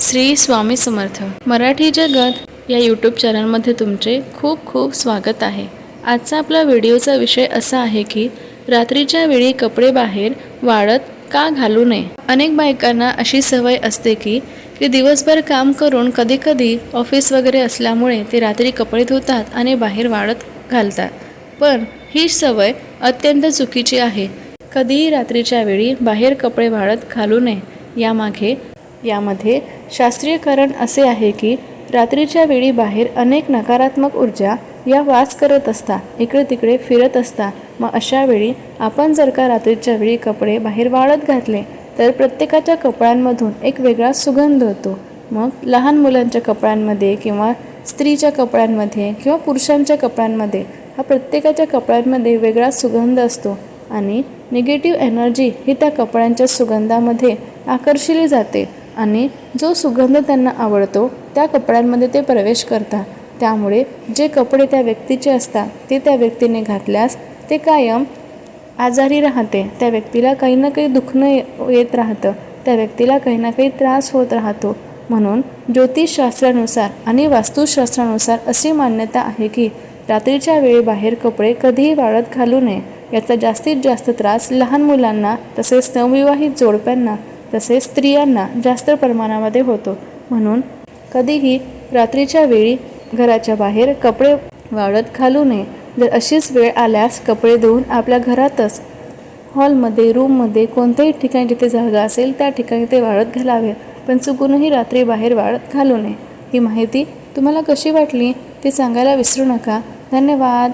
श्री स्वामी समर्थ. मराठी जगत या यूट्यूब चॅनलमध्ये तुमचे खूप खूप स्वागत आहे. आजचा आपला व्हिडिओचा विषय असा आहे की रात्रीच्या वेळी कपडे बाहेर वाळत का घालू नये? अनेक बायकांना अशी सवय असते की ते दिवसभर काम करून कधीकधी ऑफिस वगैरे असल्यामुळे ते रात्री कपडे धुतात आणि बाहेर वाळत घालतात. पण ही सवय अत्यंत चुकीची आहे. कधीही रात्रीच्या वेळी बाहेर कपडे वाळत घालू नये. यामागे यामध्ये शास्त्रीय कारण असे आहे की रात्रीच्या वेळी बाहेर अनेक नकारात्मक ऊर्जा या वास करत असतात इकडे तिकडे फिरत असतात मग अशा वेळी आपण जर का रात्रीच्या वेळी कपडे बाहेर वाळत घातले तर प्रत्येकाच्या कपड्यांमधून एक वेगळा सुगंध होतो. मग लहान मुलांच्या कपड्यांमध्ये किंवा स्त्रीच्या कपड्यांमध्ये किंवा पुरुषांच्या कपड्यांमध्ये हा प्रत्येकाच्या कपड्यांमध्ये वेगळा सुगंध असतो आणि निगेटिव्ह एनर्जी ही त्या कपड्यांच्या सुगंधामध्ये आकर्षिली जाते. आणि जो सुगंध त्यांना आवडतो त्या कपड्यांमध्ये ते प्रवेश करतात. त्यामुळे जे कपडे त्या व्यक्तीचे असतात ते त्या व्यक्तीने घातल्यास ते कायम आजारी राहते. त्या व्यक्तीला काही ना काही दुखणं ये- येत राहतं. त्या व्यक्तीला काही ना काही त्रास होत राहतो. म्हणून ज्योतिषशास्त्रानुसार आणि वास्तुशास्त्रानुसार अशी मान्यता आहे की रात्रीच्या वेळी बाहेर कपडे कधीही वाळत घालू नये. याचा जास्तीत जास्त त्रास लहान मुलांना तसेच नवविवाहित जोडप्यांना तसेच स्त्रियांना जास्त प्रमाणामध्ये होतो. म्हणून कधीही रात्रीच्या वेळी घराच्या बाहेर कपडे वाळत घालू नये. जर अशीच वेळ आल्यास कपडे धुवून आपल्या घरातच हॉलमध्ये रूममध्ये कोणत्याही ठिकाणी जिथे जागा असेल त्या ठिकाणी ते वाळत घालावे. पण चुकूनही रात्री बाहेर वाळत घालू नये. ही माहिती तुम्हाला कशी वाटली ती सांगायला विसरू नका. धन्यवाद.